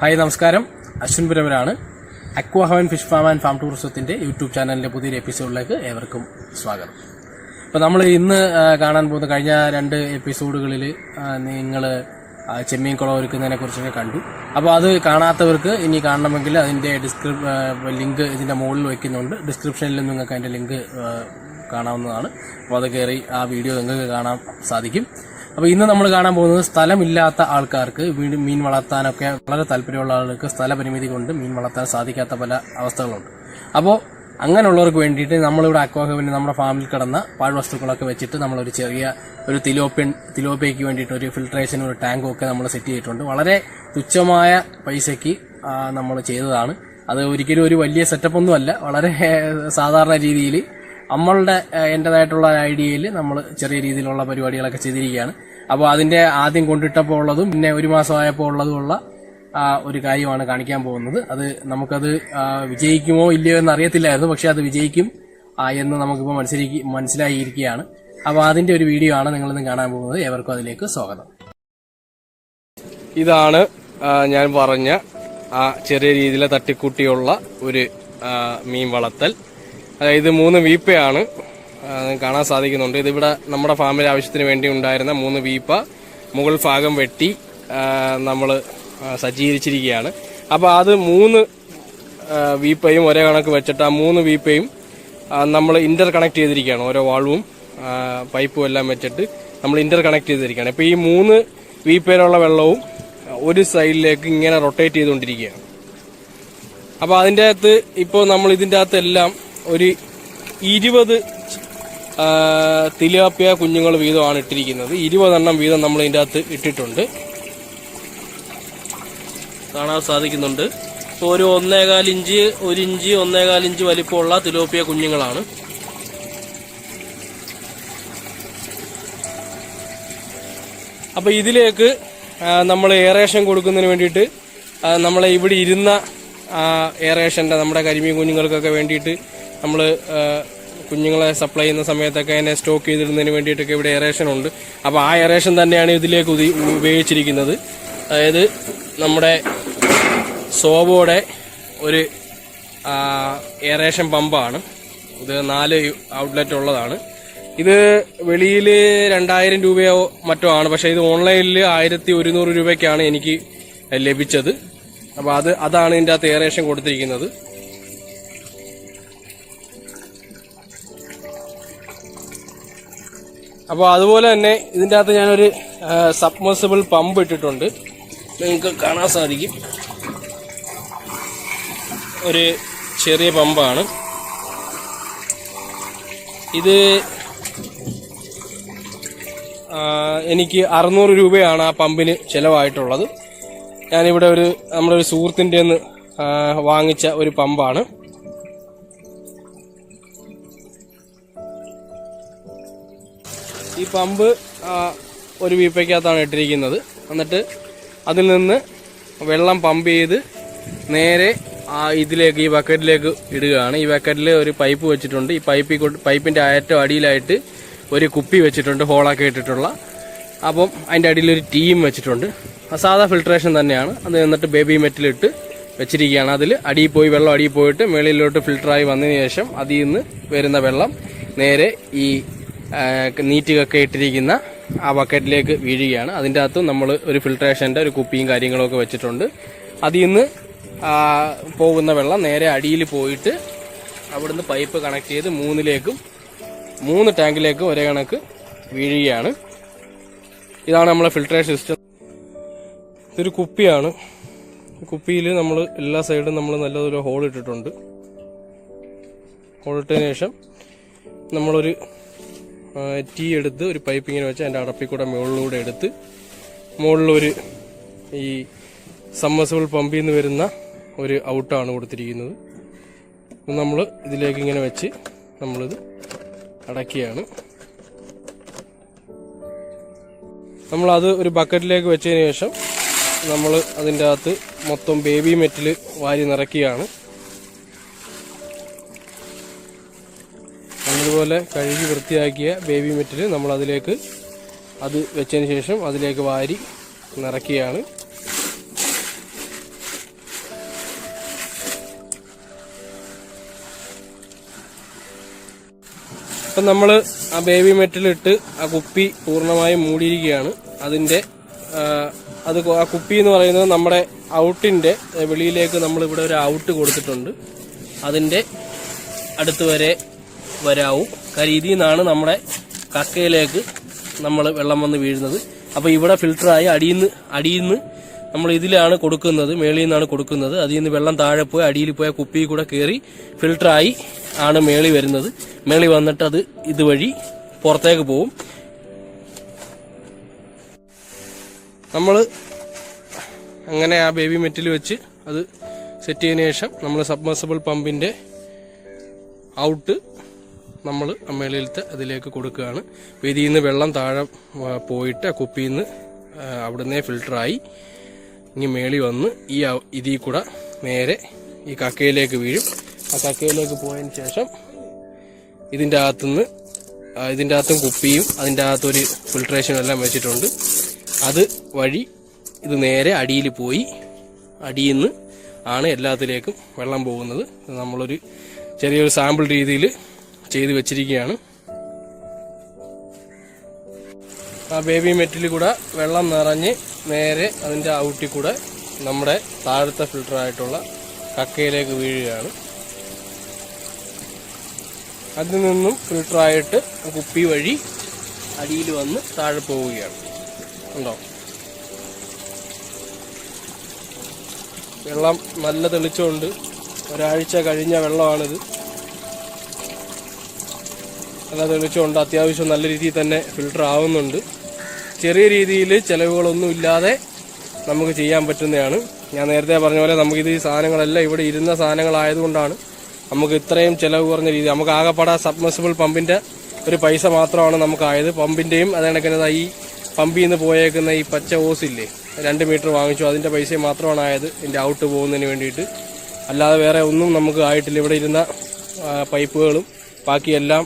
Hi നമസ്കാരം. അശ്വിൻ പുരമരാണ്. Fish farm and farm ടൂറിസത്തിന്റെ യൂട്യൂബ് ചാനലിന്റെ പുതിയൊരു എപ്പിസോഡിലേക്ക് ഏവർക്കും സ്വാഗതം. അപ്പോൾ നമ്മൾ ഇന്ന് കാണാൻ പോകുന്ന കഴിഞ്ഞ രണ്ട് എപ്പിസോഡുകളിൽ നിങ്ങൾ ചെമ്മീൻ കുളം ഒരുക്കുന്നതിനെ കുറിച്ചൊക്കെ കണ്ടു. അപ്പോൾ അത് കാണാത്തവർക്ക് ഇനി കാണണമെങ്കിൽ അതിന്റെ ഡിസ്ക്രിപ് ലിങ്ക് ഇതിന്റെ മുകളിൽ വയ്ക്കുന്നുണ്ട് ഡിസ്ക്രിപ്ഷനിൽ നിങ്ങൾക്ക് അതിന്റെ ലിങ്ക് കാണാവുന്നതാണ്. അപ്പോൾ അത് കയറി ആ വീഡിയോ നിങ്ങൾക്ക് കാണാൻ സാധിക്കും. അപ്പോൾ ഇന്ന് നമ്മൾ കാണാൻ പോകുന്നത് സ്ഥലമില്ലാത്ത ആൾക്കാർക്ക് വീട് മീൻ വളർത്താനൊക്കെ വളരെ താല്പര്യമുള്ള ആളുകൾക്ക് സ്ഥലപരിമിതി കൊണ്ട് മീൻ വളർത്താൻ സാധിക്കാത്ത പല അവസ്ഥകളുണ്ട്. അപ്പോൾ അങ്ങനെയുള്ളവർക്ക് വേണ്ടിയിട്ട് നമ്മളിവിടെ അക്വാഹവിന് നമ്മുടെ ഫാമിൽ കിടന്ന പാഴ്വസ്തുക്കളൊക്കെ വെച്ചിട്ട് നമ്മളൊരു ചെറിയ ഒരു തിലോപ്യൻ തിലോപ്പയ്ക്ക് വേണ്ടിയിട്ട് ഒരു ഫിൽട്രേഷനും ഒരു ടാങ്കും ഒക്കെ നമ്മൾ സെറ്റ് ചെയ്തിട്ടുണ്ട്. വളരെ തുച്ഛമായ പൈസയ്ക്ക് നമ്മൾ ചെയ്തതാണ്. അത് ഒരിക്കലും ഒരു വലിയ സെറ്റപ്പ് ഒന്നുമല്ല. വളരെ സാധാരണ രീതിയിൽ നമ്മളുടെ എന്റെതായിട്ടുള്ള ഐഡിയയിൽ നമ്മൾ ചെറിയ രീതിയിലുള്ള പരിപാടികളൊക്കെ ചെയ്തിരിക്കുകയാണ്. അപ്പോൾ അതിന്റെ ആദ്യം കൊണ്ടിട്ടപ്പോൾ ഉള്ളതും പിന്നെ ഒരു മാസമായപ്പോൾ ഉള്ളതുമുള്ള ഒരു കാര്യമാണ് കാണിക്കാൻ പോകുന്നത്. അത് നമുക്കത് വിജയിക്കുമോ ഇല്ലയോ എന്ന് അറിയത്തില്ലായിരുന്നു പക്ഷെ അത് വിജയിക്കും എന്ന് നമുക്കിപ്പോൾ മനസ്സിലാക്കി മനസ്സിലായിരിക്കുകയാണ്. അപ്പോൾ അതിന്റെ ഒരു വീഡിയോ ആണ് നിങ്ങളിന്ന് കാണാൻ പോകുന്നത്. ഏവർക്കും അതിലേക്ക് സ്വാഗതം. ഇതാണ് ഞാൻ പറഞ്ഞ ആ ചെറിയ രീതിയിലെ തട്ടിക്കൂട്ടിയുള്ള ഒരു മീൻ വളർത്തൽ. അതായത് മൂന്ന് വീപ്പ ആണ്. കാണാൻ സാധിക്കുന്നുണ്ട്. ഇതിവിടെ നമ്മുടെ ഫാമിലി ആവശ്യത്തിന് വേണ്ടി ഉണ്ടായിരുന്ന മൂന്ന് വീപ്പ മുകൾ ഭാഗം വെട്ടി നമ്മൾ സജ്ജീകരിച്ചിരിക്കുകയാണ്. അപ്പോൾ അത് മൂന്ന് വീപ്പയും ഒരേ കണക്ക് വെച്ചിട്ട് ആ മൂന്ന് വീപ്പയും നമ്മൾ ഇന്റർ കണക്ട് ചെയ്തിരിക്കുകയാണ്. ഓരോ വാൾവും പൈപ്പും എല്ലാം വെച്ചിട്ട് നമ്മൾ ഇന്റർ കണക്ട് ചെയ്തിരിക്കുകയാണ്. ഇപ്പോൾ ഈ മൂന്ന് വീപ്പയിലുള്ള വെള്ളവും ഒരു സൈഡിലേക്ക് ഇങ്ങനെ റൊട്ടേറ്റ് ചെയ്തുകൊണ്ടിരിക്കുകയാണ്. അപ്പോൾ അതിന്റെ അകത്ത് ഇപ്പോൾ നമ്മൾ ഇതിന്റെ അകത്ത് എല്ലാം ഒരു ഇരുപത് തിലാപ്പിയ കുഞ്ഞുങ്ങൾ വീതമാണ് ഇട്ടിരിക്കുന്നത്. ഇരുപതെണ്ണം വീതം നമ്മൾ ഇതിന്റെ അകത്ത് ഇട്ടിട്ടുണ്ട്. കാണാൻ സാധിക്കുന്നുണ്ട്. ഇപ്പോൾ ഒരു ഒന്നേകാൽ ഇഞ്ച് ഒരു ഇഞ്ച് ഒന്നേകാൽ ഇഞ്ച് വലിപ്പമുള്ള തിലോപ്പിയ കുഞ്ഞുങ്ങളാണ്. അപ്പോൾ ഇതിലേക്ക് നമ്മൾ എയറേഷൻ കൊടുക്കുന്നതിന് വേണ്ടിയിട്ട് നമ്മളെ ഇവിടെ ഇരുന്ന എയറേഷന്റെ നമ്മുടെ കരിമീൻ കുഞ്ഞുങ്ങൾക്കൊക്കെ വേണ്ടിയിട്ട് നമ്മൾ കുഞ്ഞുങ്ങളെ സപ്ലൈ ചെയ്യുന്ന സമയത്തൊക്കെ അതിനെ സ്റ്റോക്ക് ചെയ്തിടുന്നതിന് വേണ്ടിയിട്ടൊക്കെ ഇവിടെ എറേഷൻ ഉണ്ട്. അപ്പോൾ ആ എറേഷൻ തന്നെയാണ് ഇതിലേക്ക് ഉപയോഗിച്ചിരിക്കുന്നത്. അതായത് നമ്മുടെ സോബോടെ ഒരു എയറേഷൻ പമ്പാണ്. ഇത് നാല് ഔട്ട്ലെറ്റ് ഉള്ളതാണ്. ഇത് വെളിയിൽ രണ്ടായിരം രൂപയോ മറ്റോ ആണ്. പക്ഷേ ഇത് ഓൺലൈനിൽ ആയിരത്തി ഒരുന്നൂറ് രൂപയ്ക്കാണ് എനിക്ക് ലഭിച്ചത്. അപ്പോൾ അത് അതാണ് ഇതിന്റെ അകത്ത് എയറേഷൻ കൊടുത്തിരിക്കുന്നത്. അപ്പോൾ അതുപോലെ തന്നെ ഇതിന്റെ അകത്ത് ഞാനൊരു സബ്മേഴ്സിബിൾ പമ്പ് ഇട്ടിട്ടുണ്ട്. നിങ്ങൾക്ക് കാണാൻ സാധിക്കും. ഒരു ചെറിയ പമ്പാണ് ഇത് എനിക്ക് അറുന്നൂറ് രൂപയാണ് ആ പമ്പിന് ചിലവായിട്ടുള്ളത്. ഞാനിവിടെ ഒരു നമ്മുടെ ഒരു സുഹൃത്തിന്റെ നിന്ന് വാങ്ങിച്ച ഒരു പമ്പാണ് ഈ പമ്പ് ഒരു വീപ്പയ്ക്കകത്താണ് ഇട്ടിരിക്കുന്നത്. എന്നിട്ട് അതിൽ നിന്ന് വെള്ളം പമ്പ് ചെയ്ത് നേരെ ആ ഇതിലേക്ക് ഈ ബക്കറ്റിലേക്ക് ഇടുകയാണ്. ഈ ബക്കറ്റിൽ ഒരു പൈപ്പ് വെച്ചിട്ടുണ്ട്. ഈ പൈപ്പിൽ പൈപ്പിന്റെ ഏറ്റവും അടിയിലായിട്ട് ഒരു കുപ്പി വെച്ചിട്ടുണ്ട് ഹോളാക്കി ഇട്ടിട്ടുള്ള. അപ്പം അതിന്റെ അടിയിൽ ഒരു ടീം വെച്ചിട്ടുണ്ട്. സാധാ ഫിൽട്രേഷൻ തന്നെയാണ്. അത് എന്നിട്ട് ബേബി മെറ്റിലിട്ട് വെച്ചിരിക്കുകയാണ്. അതിൽ അടിയിൽ പോയി വെള്ളം അടിയിൽ പോയിട്ട് മേളിലോട്ട് ഫിൽട്ടറായി വന്നതിന് ശേഷം അതിൽ നിന്ന് വരുന്ന വെള്ളം നേരെ ഈ നീറ്റുകൊക്കെ ഇട്ടിരിക്കുന്ന ആ ബക്കറ്റിലേക്ക് വീഴുകയാണ്. അതിന്റെ അകത്തും നമ്മൾ ഒരു ഫിൽട്രേഷന്റെ ഒരു കുപ്പിയും കാര്യങ്ങളൊക്കെ വെച്ചിട്ടുണ്ട്. അതിൽ നിന്ന് പോകുന്ന വെള്ളം നേരെ അടിയിൽ പോയിട്ട് അവിടുന്ന് പൈപ്പ് കണക്ട് ചെയ്ത് മൂന്നിലേക്കും മൂന്ന് ടാങ്കിലേക്കും ഒരേ കണക്ക് വീഴുകയാണ്. ഇതാണ് നമ്മളെ ഫിൽട്രേഷൻ സിസ്റ്റം ഇതൊരു കുപ്പിയാണ്. കുപ്പിയിൽ നമ്മൾ എല്ലാ സൈഡും നമ്മൾ നല്ലതൊരു ഹോൾ ഇട്ടിട്ടുണ്ട്. ഹോൾ ഇട്ടതിന് ശേഷം നമ്മളൊരു ടീ എടുത്ത് ഒരു പൈപ്പ് ഇങ്ങനെ വെച്ച് അതിന്റെ അടപ്പിൽ കൂടെ മുകളിലൂടെ എടുത്ത് മുകളിലൊരു ഈ സമ്മസബിൾ പമ്പിൽ നിന്ന് വരുന്ന ഒരു ഔട്ടാണ് കൊടുത്തിരിക്കുന്നത്. നമ്മൾ ഇതിലേക്ക് ഇങ്ങനെ വെച്ച് നമ്മളിത് അടക്കുകയാണ് നമ്മളത് ഒരു ബക്കറ്റിലേക്ക് വെച്ചതിന് ശേഷം നമ്മൾ അതിന്റെ അകത്ത് മൊത്തം ബേബി മെറ്റിൽ വാരി നിറയ്ക്കുകയാണ്. ഇതുപോലെ കഴുകി വൃത്തിയാക്കിയ ബേബി മെറ്റിൽ നമ്മൾ അതിലേക്ക് അത് വെച്ചതിന് ശേഷം അതിലേക്ക് വാരി നിറയ്ക്കുകയാണ്. അപ്പം നമ്മൾ ആ ബേബി മെറ്റലിട്ട് ആ കുപ്പി പൂർണമായും മൂടിയിരിക്കുകയാണ്. അതിന്റെ അത് ആ കുപ്പി എന്ന് പറയുന്നത് നമ്മുടെ ഔട്ടിന്റെ വെളിയിലേക്ക് നമ്മളിവിടെ ഒരു ഔട്ട് കൊടുത്തിട്ടുണ്ട്. അതിന്റെ അടുത്തുവരെ വരാവും. കാര്യം ഇതിൽ നിന്നാണ് നമ്മുടെ കക്കയിലേക്ക് നമ്മൾ വെള്ളം വന്ന് വീഴുന്നത്. അപ്പോൾ ഇവിടെ ഫിൽട്ടറായി അടിയിൽ നിന്ന് അടിയിൽ നിന്ന് നമ്മൾ ഇതിലാണ് കൊടുക്കുന്നത് മേളിൽ നിന്നാണ് കൊടുക്കുന്നത്. അതിൽ നിന്ന് വെള്ളം താഴെ പോയി അടിയിൽ പോയ കുപ്പിയിൽ കൂടെ കയറി ഫിൽട്ടറായി ആണ് മേളി വരുന്നത്. മേളി വന്നിട്ട് അത് ഇതുവഴി പുറത്തേക്ക് പോവും. നമ്മൾ അങ്ങനെ ആ ബേബി മെറ്റിൽ വെച്ച് അത് സെറ്റ് ചെയ്തതിന് ശേഷം നമ്മൾ സബ്മർസിബിൾ പമ്പിന്റെ ഔട്ട് നമ്മൾ മേളിലത്തെ അതിലേക്ക് കൊടുക്കുകയാണ്. ഇതിൽ നിന്ന് വെള്ളം താഴെ പോയിട്ട് കുപ്പിയിൽ നിന്ന് അവിടുന്ന് ഫിൽറ്ററായി ഇനി മേളി വന്ന് ഈ ഇതിൽ കൂടെ നേരെ ഈ കക്കയിലേക്ക് വീഴും. ആ കക്കയിലേക്ക് പോയതിന് ശേഷം ഇതിന്റെ അകത്തുനിന്ന് ഇതിന്റെ അകത്തും കുപ്പിയും അതിന്റെ അകത്തൊരു ഫിൽട്രേഷനും എല്ലാം വെച്ചിട്ടുണ്ട്. അത് വഴി ഇത് നേരെ അടിയിൽ പോയി അടിയിൽ നിന്ന് ആണ് എല്ലാത്തിലേക്കും വെള്ളം പോകുന്നത്. നമ്മളൊരു ചെറിയൊരു സാമ്പിൾ രീതിയിൽ ചെയ്ത് വെച്ചിരിക്കുകയാണ്. ആ ബേബി മെറ്റിൽ കൂടെ വെള്ളം നിറഞ്ഞ് നേരെ അതിന്റെ ഔട്ടിൽ കൂടെ നമ്മുടെ താഴത്തെ ഫിൽറ്ററായിട്ടുള്ള കക്കയിലേക്ക് വീഴുകയാണ്. അതിൽ നിന്നും ഫിൽറ്ററായിട്ട് കുപ്പി വഴി അടിയിൽ വന്ന് താഴെ പോവുകയാണ്. ഉണ്ടോ വെള്ളം നല്ല തെളിച്ചമുണ്ട്. ഒരാഴ്ച കഴിഞ്ഞ വെള്ളമാണിത്. നല്ല തെളിച്ചുകൊണ്ട് അത്യാവശ്യം നല്ല രീതിയിൽ തന്നെ ഫിൽട്ടർ ആവുന്നുണ്ട്. ചെറിയ രീതിയിൽ ചിലവുകളൊന്നും ഇല്ലാതെ നമുക്ക് ചെയ്യാൻ പറ്റുന്നതാണ്. ഞാൻ നേരത്തെ പറഞ്ഞ പോലെ നമുക്കിത് ഈ സാധനങ്ങളെല്ലാം ഇവിടെ ഇരുന്ന സാധനങ്ങളായതുകൊണ്ടാണ് നമുക്ക് ഇത്രയും ചിലവ് കുറഞ്ഞ രീതി. നമുക്ക് ആകെപ്പാടെ സബ്മസിബിൾ പമ്പിന്റെ ഒരു പൈസ മാത്രമാണ് നമുക്കായത്. പമ്പിന്റെയും അത് കണക്കുന്നത് ഈ പമ്പിൽ നിന്ന് പോയേക്കുന്ന ഈ പച്ച ഓസില്ലേ രണ്ട് മീറ്റർ വാങ്ങിച്ചു. അതിന്റെ പൈസ മാത്രമാണ് ആയത് ഇതിന്റെ ഔട്ട് പോകുന്നതിന് വേണ്ടിയിട്ട്. അല്ലാതെ വേറെ ഒന്നും നമുക്ക് ആയിട്ടില്ല. ഇവിടെ ഇരുന്ന പൈപ്പുകളും ബാക്കിയെല്ലാം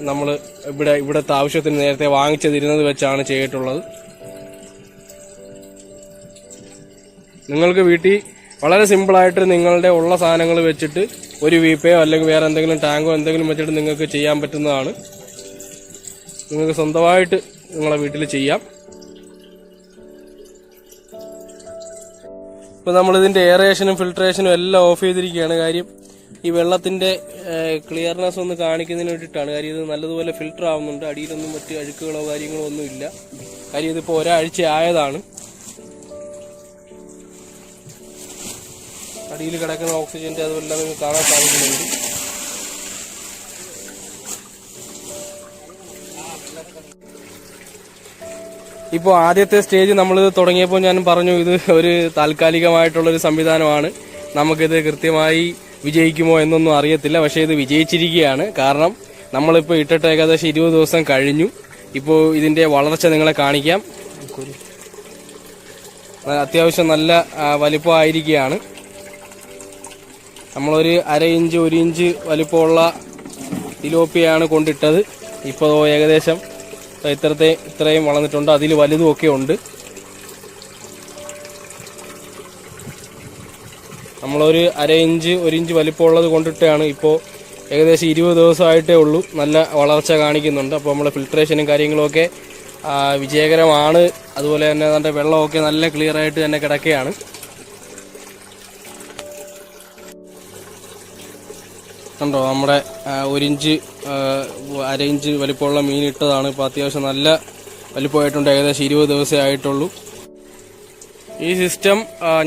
നമ്മൾ ഇവിടെ ഇവിടുത്തെ ആവശ്യത്തിന് നേരത്തെ വാങ്ങിച്ചതിരുന്നത് വെച്ചാണ് ചെയ്തിട്ടുള്ളത്. നിങ്ങൾക്ക് വീട്ടിൽ വളരെ സിമ്പിളായിട്ട് നിങ്ങളുടെ ഉള്ള സാധനങ്ങൾ വെച്ചിട്ട് ഒരു വീപ്പയോ അല്ലെങ്കിൽ വേറെ എന്തെങ്കിലും ടാങ്കോ എന്തെങ്കിലും വെച്ചിട്ട് നിങ്ങൾക്ക് ചെയ്യാൻ പറ്റുന്നതാണ്. നിങ്ങൾക്ക് സ്വന്തമായിട്ട് നിങ്ങളെ വീട്ടിൽ ചെയ്യാം. ഇപ്പം നമ്മളിതിന്റെ എയറേഷനും ഫിൽട്രേഷനും എല്ലാം ഓഫ് ചെയ്തിരിക്കുകയാണ്. കാര്യം ഈ വെള്ളത്തിന്റെ ക്ലിയർനെസ് ഒന്ന് കാണിക്കുന്നതിന് വേണ്ടിയിട്ടാണ്. കാര്യം ഇത് നല്ലതുപോലെ ഫിൽട്ടർ ആവുന്നുണ്ട്. അടിയിലൊന്നും മറ്റ് അഴുക്കുകളോ കാര്യങ്ങളോ ഒന്നും ഇല്ല. കാര്യം ഇതിപ്പോൾ ഒരാഴ്ച ആയതാണ് അടിയിൽ കിടക്കുന്ന ഓക്സിജന്റെ അതുമെല്ലാം നിങ്ങൾക്ക് കാണാൻ സാധിക്കുന്നുണ്ട്. ഇപ്പോൾ ആദ്യത്തെ സ്റ്റേജ് നമ്മൾ തുടങ്ങിയപ്പോൾ ഞാൻ പറഞ്ഞു ഇത് ഒരു താൽക്കാലികമായിട്ടുള്ളൊരു സംവിധാനമാണ്. നമുക്കിത് കൃത്യമായി വിജയിക്കുമോ എന്നൊന്നും അറിയത്തില്ല. പക്ഷെ ഇത് വിജയിച്ചിരിക്കുകയാണ്. കാരണം നമ്മളിപ്പോൾ ഇട്ടിട്ട് ഏകദേശം ഇരുപത് ദിവസം കഴിഞ്ഞു. ഇപ്പോൾ ഇതിന്റെ വളർച്ച നിങ്ങളെ കാണിക്കാം. അത്യാവശ്യം നല്ല വലിപ്പമായിരിക്കുകയാണ്. നമ്മളൊരു അര ഇഞ്ച് ഒരു ഇഞ്ച് വലിപ്പമുള്ള തിലോപ്പിയാണ് കൊണ്ടിട്ടത്. ഇപ്പോൾ ഏകദേശം ഇത്രത്തെ ഇത്രയും വളർന്നിട്ടുണ്ട്. അതിൽ വലുതും ഒക്കെ ഉണ്ട്. നമ്മളൊരു അര ഇഞ്ച് ഒരു ഇഞ്ച് വലിപ്പമുള്ളത് കൊണ്ടിട്ടാണ് ഇപ്പോൾ ഏകദേശം ഇരുപത് ദിവസമായിട്ടേ ഉള്ളൂ. നല്ല വളർച്ച കാണിക്കുന്നുണ്ട്. അപ്പോൾ നമ്മൾ ഫിൽട്രേഷനും കാര്യങ്ങളൊക്കെ വിജയകരമാണ്. അതുപോലെ തന്നെ അതിന്റെ വെള്ളമൊക്കെ നല്ല ക്ലിയർ ആയിട്ട് തന്നെ കിടക്കുകയാണ് കണ്ടോ നമ്മുടെ ഒരിഞ്ച് ഒരു ഇഞ്ച് അര ഇഞ്ച് വലിപ്പമുള്ള മീൻ ഇട്ടതാണ്. ഇപ്പോൾ അത്യാവശ്യം നല്ല വലിപ്പമായിട്ടുണ്ട്. ഏകദേശം ഇരുപത് ദിവസമേ ആയിട്ടുള്ളൂ. ഈ സിസ്റ്റം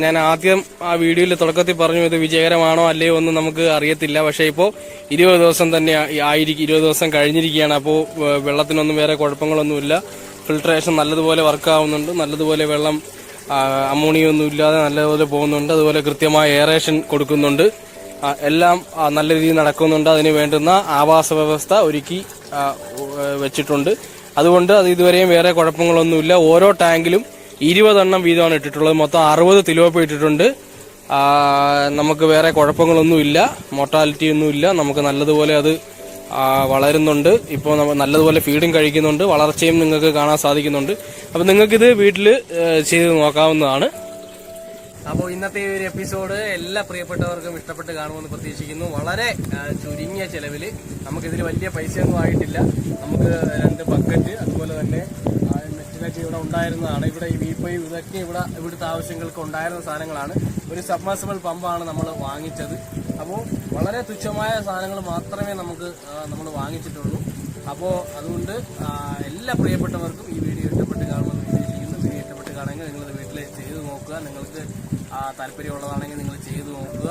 ഞാൻ ആദ്യം ആ വീഡിയോയിൽ തുടക്കത്തിൽ പറഞ്ഞു ഇത് വിജയകരമാണോ അല്ലയോ ഒന്നും നമുക്ക് അറിയത്തില്ല. പക്ഷേ ഇപ്പോൾ ഇരുപത് ദിവസം തന്നെ ആയിരിക്കും ഇരുപത് ദിവസം കഴിഞ്ഞിരിക്കുകയാണ്. അപ്പോൾ വെള്ളത്തിനൊന്നും വേറെ കുഴപ്പങ്ങളൊന്നുമില്ല. ഫിൽട്രേഷൻ നല്ലതുപോലെ വർക്ക് ആവുന്നുണ്ട്. നല്ലതുപോലെ വെള്ളം അമോണിയൊന്നും ഇല്ലാതെ നല്ലതുപോലെ പോകുന്നുണ്ട്. അതുപോലെ കൃത്യമായ എയറേഷൻ കൊടുക്കുന്നുണ്ട്. എല്ലാം നല്ല രീതിയിൽ നടക്കുന്നുണ്ട്. അതിന് വേണ്ടുന്ന ആവാസ വ്യവസ്ഥ ഒരുക്കി വെച്ചിട്ടുണ്ട്. അതുകൊണ്ട് അത് ഇതുവരെയും വേറെ കുഴപ്പങ്ങളൊന്നുമില്ല. ഓരോ ടാങ്കിലും ഇരുപതെണ്ണം വീതമാണ് ഇട്ടിട്ടുള്ളത്. മൊത്തം അറുപത് തിലോപ്പ് ഇട്ടിട്ടുണ്ട്. നമുക്ക് വേറെ കുഴപ്പങ്ങളൊന്നുമില്ല മോർട്ടാലിറ്റി ഒന്നുമില്ല നമുക്ക് നല്ലതുപോലെ അത് വളരുന്നുണ്ട്. ഇപ്പോൾ നല്ലതുപോലെ ഫീഡും കഴിക്കുന്നുണ്ട്. വളർച്ചയും നിങ്ങൾക്ക് കാണാൻ സാധിക്കുന്നുണ്ട്. അപ്പം നിങ്ങൾക്കിത് വീട്ടിൽ ചെയ്ത് നോക്കാവുന്നതാണ്. അപ്പോൾ ഇന്നത്തെ ഈ ഒരു എപ്പിസോഡ് എല്ലാ പ്രിയപ്പെട്ടവർക്കും ഇഷ്ടപ്പെട്ട് കാണുമെന്ന് പ്രതീക്ഷിക്കുന്നു. വളരെ ചുരുങ്ങിയ ചിലവിൽ നമുക്കിതിൽ വലിയ പൈസയൊന്നും ആയിട്ടില്ല. നമുക്ക് രണ്ട് ബക്കറ്റ് അതുപോലെ തന്നെ ആ, ഇവിടെ ഉണ്ടായിരുന്നതാണ്. ഇവിടെ ഈ വീപ്പയും ഇതൊക്കെ ഇവിടെ ഇവിടുത്തെ ആവശ്യങ്ങൾക്ക് ഉണ്ടായിരുന്ന സാധനങ്ങളാണ്. ഒരു സബ്മേഴ്സിബിൾ പമ്പാണ് നമ്മൾ വാങ്ങിച്ചത്. അപ്പോൾ വളരെ തുച്ഛമായ സാധനങ്ങൾ മാത്രമേ നമുക്ക് നമ്മൾ വാങ്ങിച്ചിട്ടുള്ളൂ. അപ്പോൾ അതുകൊണ്ട് എല്ലാ പ്രിയപ്പെട്ടവർക്കും ഈ വീഡിയോ ഇഷ്ടപ്പെട്ട് കാണുമെന്ന് പ്രതീക്ഷിക്കുന്നു വീഡിയോ ഇഷ്ടപ്പെട്ട് കാണുമെങ്കിൽ നിങ്ങളത് വീട്ടിൽ ചെയ്ത് നോക്കുക. നിങ്ങൾക്ക് താല്പര്യമുള്ളതാണെങ്കിൽ നിങ്ങൾ ചെയ്ത് നോക്കുക.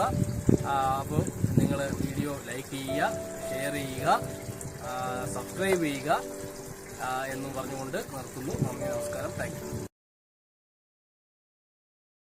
അപ്പോൾ നിങ്ങൾ വീഡിയോ ലൈക്ക് ചെയ്യുക ഷെയർ ചെയ്യുക സബ്സ്ക്രൈബ് ചെയ്യുക. എന്നും പറഞ്ഞുകൊണ്ട് നിർത്തുന്നു. നന്ദി നമസ്കാരം. താങ്ക്